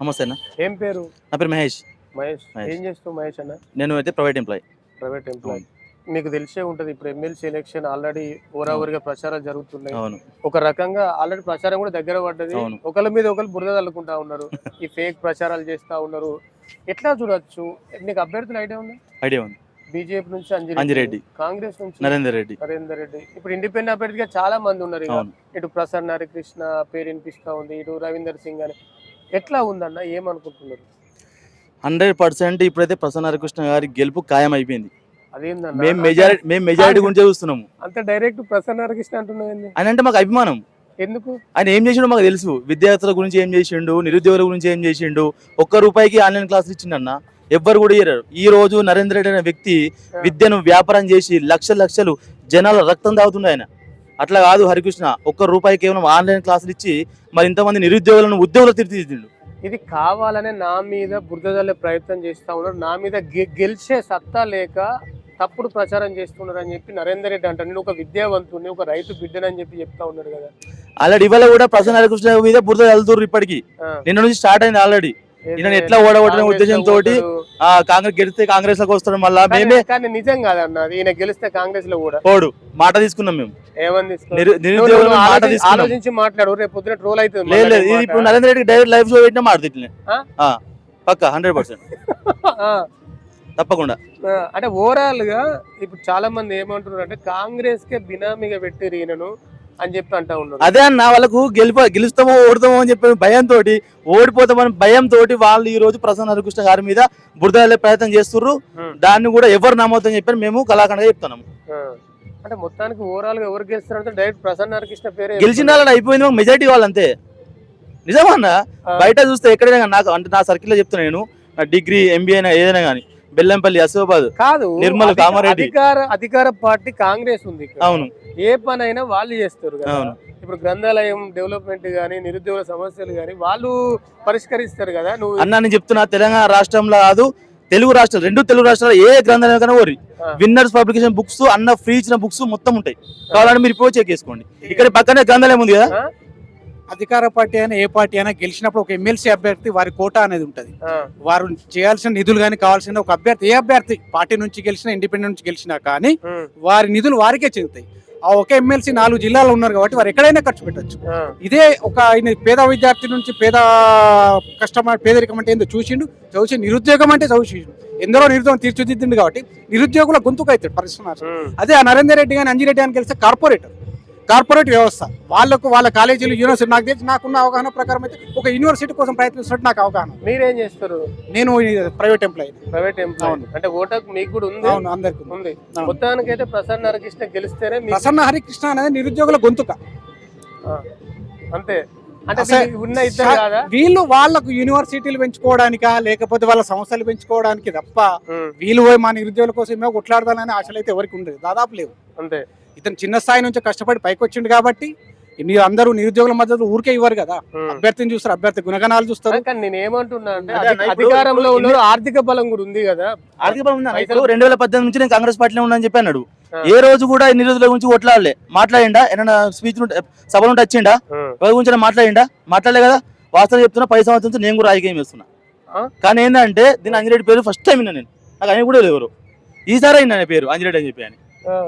నమస్తే అన్న ఏం పేరు? నా పేరు మహేష్. మహేష్. మహేష్. ఏం చేస్తావు మహేష్ అన్న? నేను అయితే ప్రైవేట్ ఎంప్లాయ్. Private employee. మీకు తెలిసే ఉంటది ఇప్పుడు ఎమ్మెల్సీ ఎలక్షన్ ఆల్రెడీ ఓరావరిగా ప్రచారాలు జరుగుతున్నాయి. అవును. ఒక రకంగా ఆల్రెడీ ప్రచారం కూడా దగ్గర పడ్డది. అవును. ఒకళ్ళ మీద ఒకరు బురద తల్లుకుంటా ఉన్నారు. ఈ ఫేక్ ప్రచారాలు చేస్తా ఉన్నారు. ఎట్లా చూడొచ్చు? నీకు అభ్యర్థులు ఐడియా ఉందా? ఐడియా ఉంది. బీజేపీ నుంచి అంజిరెడ్డి. అంజిరెడ్డి కాంగ్రెస్ నుంచి నరేందర్ రెడ్డి. నరేందర్ రెడ్డి. ఇప్పుడు ఇండిపెండెంట్ అభ్యర్థిగా చాలా మంది ఉన్నారు ఇక. అవును. ఇటు ప్రసన్న హరికృష్ణ పేరు వినిపిస్తా ఉంది. ఇటు రవీందర్ సింగ్ అని. ఎట్లా ఉందన్న? ఏమనుకుంటున్నారు? హండ్రెడ్ పర్సెంట్ ఇప్పుడైతే ప్రసన్న హరికృష్ణ గారి గెలుపు ఖాయం అయిపోయింది మేము మెజారిటీ మేము మెజారిటీ గురించి చూస్తున్నాము. అంత డైరెక్ట్ ప్రసన్న హరికృష్ణ అంటున్నావు ఏంది? ఆయన అంటే మాకు అభిమానం. ఎందుకు? ఆయన ఏం చేసిండో మాకు తెలుసు. విద్యార్థుల గురించి ఏం చేసిండు నిరుద్యోగుల గురించి ఏం చేసిండు. ఒక్క రూపాయికి ఆన్లైన్ క్లాసులు ఇచ్చిండన్న. ఎవ్వరు కూడా ఇయ్యరు. ఈ రోజు నరేంద్ర రెడ్డి అనే వ్యక్తి విద్యను వ్యాపారం చేసి లక్షల లక్షలు జనాల రక్తం తాగుతుండే ఆయన. అట్లా కాదు హరికృష్ణ. ఒక్క రూపాయి కేవలం ఆన్లైన్ క్లాసులు ఇచ్చి మరి ఇంతమంది నిరుద్యోగులను ఉద్యోగులు తీర్చిదిద్దిండు. ఇది కావాలనే నా మీద బురద జల్లే ప్రయత్నం చేస్తా ఉన్నారు. నా మీద గెలిచే సత్తా లేక తప్పుడు ప్రచారం చేస్తున్నారు అని చెప్పి నరేందర్ రెడ్డి అంటారు. నేను ఒక విద్యావంతుని ఒక రైతు బిడ్డనని చెప్పి చెప్తా ఉన్నాడు కదా. ఆల్రెడీ ఇవాళ కూడా ప్రసన్న హరికృష్ణ మీద బురద వెళ్తుర్రు ఇప్పటికి. నిన్న నుంచి స్టార్ట్ అయింది ఆల్రెడీ. ఈయన ఎట్లా ఓడగొట్టడం కాంగ్రెస్ ఉద్దేశంతో కాంగ్రెస్ గెలిస్తే కాంగ్రెస్లోకి వస్తాడు మళ్ళా. మేమే కానీ నిజం కాదన్న ఈయన గెలిస్తే కాంగ్రెస్లో కూడా పోడు. మాట తీసుకున్నాం మేము. ఏమని నిరుద్యోగుల మాట ఆలోచించి మాట్లాడు రేపు పొద్దున ట్రోల్ అవుతుంది లేదు మళ్ళీ లేదు. ఇది మాట. ఇప్పుడు Narendra Reddy direct live show పెట్టినా మాట తిట్టిన ఆ? పక్క హండ్రెడ్ పర్సెంట్ తప్పకుండా. అంటే ఓవరాల్గా ఇప్పుడు చాలా మంది ఏమంటున్నారు అంటే కాంగ్రెస్ కే బినామీగా పెట్టి ఈయనను. అని చెప్పి అంటా ఉన్నారు అదే అన్న వాళ్ళకు గెలిప గెలుస్తామో ఓడతామో అని చెప్పి భయంతో ఓడిపోతామని భయంతో వాళ్ళు ఈ రోజు ప్రసన్న హరికృష్ణ గారి మీద బురద ప్రయత్నం చేస్తుర్రు. ఉం. దాన్ని కూడా ఎవరు నమ్మొద్దని చెప్పి మేము కళాఖండగా చెప్తున్నాము. అంటే మొత్తానికి ఓవరాల్గా ఎవరు గెలుస్తారంటే డైరెక్ట్ ప్రసన్న హరికృష్ణ పేరే గెలిచిన వాళ్ళని అయిపోయింది మెజారిటీ వాళ్ళు అంతే నిజమన్నా ఆ. బయట చూస్తే ఎక్కడైనా నాకు అంటే నా సర్కిల్లో చెప్తున్నా నేను డిగ్రీ ఎంబీఏ ఏదైనా కానీ. బెల్లంపల్లి అసోబాద్ కాదు నిర్మల్ కామారెడ్డి. అధికార అధికార పార్టీ కాంగ్రెస్ ఉంది. అవును ఏ పని అయినా వాళ్ళు చేస్తారు అవును ఇప్పుడు గ్రంథాలయం డెవలప్మెంట్ గానీ నిరుద్యోగ సమస్యలు గానీ వాళ్ళు పరిష్కరిస్తారు కదా నువ్వు అన్న నేను చెప్తున్నా తెలంగాణ రాష్ట్రంలో కాదు తెలుగు రాష్ట్రాలు రెండు తెలుగు రాష్ట్రాలు ఏ గ్రంథాలయం కన్నా ఓరి. విన్నర్స్ పబ్లికేషన్ బుక్స్ అన్న ఫ్రీ ఇచ్చిన బుక్స్ మొత్తం ఉంటాయి కావాలంటే మీరు ఇప్పుడు చెక్ చేసుకోండి ఇక్కడ పక్కనే గ్రంథాలయం ఉంది కదా? అధికార పార్టీ అయినా ఏ పార్టీ అయినా గెలిచినప్పుడు ఒక ఎమ్మెల్సీ అభ్యర్థి వారి కోటా అనేది ఉంటుంది. వారు చేయాల్సిన నిధులు కానీ కావాల్సిన ఒక అభ్యర్థి ఏ అభ్యర్థి పార్టీ నుంచి గెలిచినా ఇండిపెండెంట్ నుంచి గెలిచినా కానీ వారి నిధులు వారికే చెందుతాయి. ఆ ఒక ఎమ్మెల్సీ నాలుగు జిల్లాలో ఉన్నారు కాబట్టి వారు ఎక్కడైనా ఖర్చు పెట్టొచ్చు. ఇదే ఒక ఆయన పేద విద్యార్థి నుంచి పేద కష్టమ పేదరికం అంటే ఏందో చూసిండు చూసి నిరుద్యోగం అంటే చూసిండు ఎందరో నిరుద్యోగం తీర్చిదిద్దిండు కాబట్టి నిరుద్యోగుల గొంతుకు అవుతాడు పరిశ్రమ అదే ఆ నరేందర్ రెడ్డి కానీ అంజిరెడ్డి అని కలిస్తే కార్పొరేటర్. కార్పొరేట్ వ్యవస్థ. వాళ్ళకు వాళ్ళ కాలేజీలు యూనివర్సిటీ నాకు తెలిసి నాకున్న అవగాహన ప్రకారం అయితే ఒక యూనివర్సిటీ కోసం ప్రయత్నిస్తున్నట్టు నాకు అవగాహన. మీరేం చేస్తారు? నేను ప్రైవేట్ ఎంప్లాయీ ప్రైవేట్ ఎంప్లాయీ. అంటే ఓటకు మీకు కూడా ఉంది? అవును అందరికి ఉంది. మొత్తానికి అయితే ప్రసన్న హరికృష్ణ గెలిస్తేనే ప్రసన్న హరికృష్ణ అనేది నిరుద్యోగుల గొంతుక. అంతే. అంటే ఉన్న ఇద్దరు వీళ్ళు వాళ్ళకు యూనివర్సిటీలు పెంచుకోవడానికా లేకపోతే వాళ్ళ సంస్థలు పెంచుకోవడానికి తప్ప వీళ్ళు పోయి మా నిరుద్యోగుల కోసం మేము కొట్లాడదాననే ఆశలు అయితే ఎవరికి ఉండదు? దాదాపు లేవు. అంతే. ఇతను చిన్న స్థాయి నుంచి కష్టపడి పైకి వచ్చిండు కాబట్టి మీరు అందరూ నిరుద్యోగుల మద్దతు ఊరికే ఇవ్వరు కదా. అభ్యర్థిని చూస్తారు అభ్యర్థి గుణగణాలు చూస్తారు. కానీ నేను ఏమంటున్నా అధికారంలో ఉన్నారు ఆర్థిక బలం కూడా ఉంది కదా. ఆర్థిక బలం రెండు వేల పద్దెనిమిది నుంచి నేను కాంగ్రెస్ పార్టీలో ఉన్నాను చెప్పి అన్నాడు. ఆ. ఏ రోజు కూడా ఈ నిరుద్యోగుల గురించి కొట్లాడలే. మాట్లాడిండా? ఏమైనా స్పీచ్ సభలు ఉంటే వచ్చిండా? ఎవరి గురించి మాట్లాడిండా? మాట్లాడలే కదా? వాస్తవం చెప్తున్నా పది సంవత్సరం నుంచి నేను కూడా రాజకీయం చేస్తున్నా. ఆ? కానీ ఏంటంటే దీని అంజిరెడ్డి పేరు ఫస్ట్ టైం విన్నా నేను. నాకు ఆయన కూడా లేవు ఎవరు. ఈసారి అయినా పేరు అంజిరెడ్డి అని చెప్పి అని.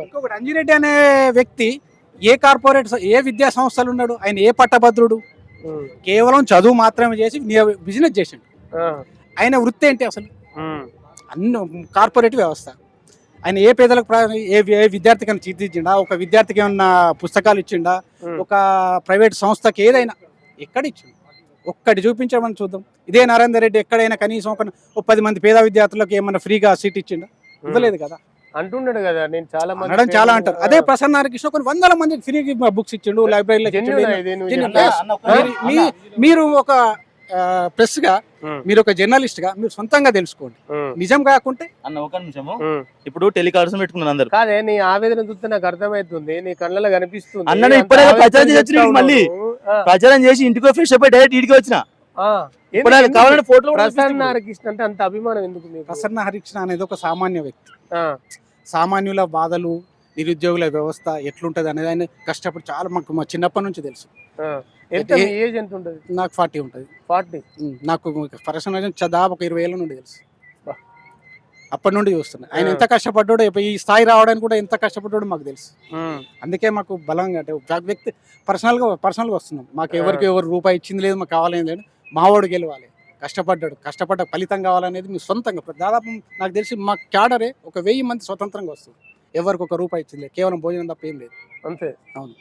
ఇంకొకటి అంజిరెడ్డి అనే వ్యక్తి ఏ కార్పొరేట్ ఏ విద్యా సంస్థలు ఉన్నాడు? ఆయన ఏ పట్టభద్రుడు? కేవలం చదువు మాత్రమే చేసి బిజినెస్ చేసిండు. ఆ, ఆయన వృత్తి ఏంటి అసలు? అన్ని కార్పొరేట్ వ్యవస్థ. ఆయన ఏ పేదలకు ప్రా- ఏ ఏ విద్యార్థికి అయినా తీర్చిచ్చిండా ఒక విద్యార్థికి ఏమన్నా పుస్తకాలు ఇచ్చిండా. ఒక ప్రైవేట్ సంస్థకి ఏదైనా ఎక్కడ ఇచ్చిండు? ఒక్కటి చూపించమని చూద్దాం. ఇదే నరేందర్ రెడ్డి ఎక్కడైనా కనీసం ఒక పది మంది పేద విద్యార్థులకు ఏమన్నా ఫ్రీగా సీట్ ఇచ్చిండా? ఇవ్వలేదు కదా. అంటున్నాడు కదా నేను చాలా మంది చాలా అంటారు. అదే ప్రసన్న హరికృష్ణ కొన్ని వందల మంది ఫ్రీ బుక్స్ ఇచ్చిండు లైబ్రరీలో మీరు ఒక ప్రెస్గా మీరు ఒక జర్నలిస్ట్గా మీరు సొంతంగా తెలుసుకోండి. నిజం కాకుంటే అన్న ఒక నిమిషము. ఇప్పుడు టెలికాల్స్ పెట్టుకున్నాను అందరు. కాదే నీ ఆవేదన చూస్తే నాకు అర్థమవుతుంది నీ కళ్ళలో కనిపిస్తుంది. అన్న, ఇప్పుడే ప్రచారం చేసి వచ్చిన మళ్ళీ. ప్రచారం చేసి ఇంటికి ఫ్రెష్ అయిపోయి డైరెక్ట్ ఇంటికి వచ్చిన. కావాలంటే ఫోటోలు కూడా ప్రసన్న. హరికృష్ణ అంటే అంత అభిమానం ఎందుకు ప్రసన్న హరికృష్ణ అనేది ఒక సామాన్య వ్యక్తి. ఆ, సామాన్యుల బాధలు నిరుద్యోగుల వ్యవస్థ ఎట్లుంటది అనేది ఆయన కష్టపడి చాలా మాకు మా చిన్నప్పటి నుంచి తెలుసు. ఎంత మీ ఏజ్ ఎంత ఉంటుంది? నాకు ఫార్టీ ఉంటుంది. ఫార్టీ? నాకు పర్సనల్ దాదాపు ఒక ఇరవై ఏళ్ళ నుండి తెలుసు. అప్పటి నుండి చూస్తున్నా. ఆయన. ఎంత కష్టపడ్డాడో ఈ స్థాయి రావడానికి కూడా ఎంత కష్టపడ్డాడో మాకు తెలుసు. అందుకే మాకు బలంగా అంటే వ్యక్తి పర్సనల్గా పర్సనల్గా వస్తున్నాం. మాకు. ఎవరికి ఎవరు రూపాయి ఇచ్చింది లేదు మాకు కావాలని లేదు. మావాడు గెలవాలి. కష్టపడ్డాడు. కష్టపడ్డ ఫలితం కావాలనేది మీ సొంతంగా దాదాపు నాకు తెలిసి మా క్యాడరే ఒక వెయ్యి మంది స్వతంత్రంగా వస్తుంది. ఎవరికి ఒక రూపాయి ఇచ్చింది లేదు. కేవలం భోజనం తప్ప ఏం లేదు. అంతే. అవును.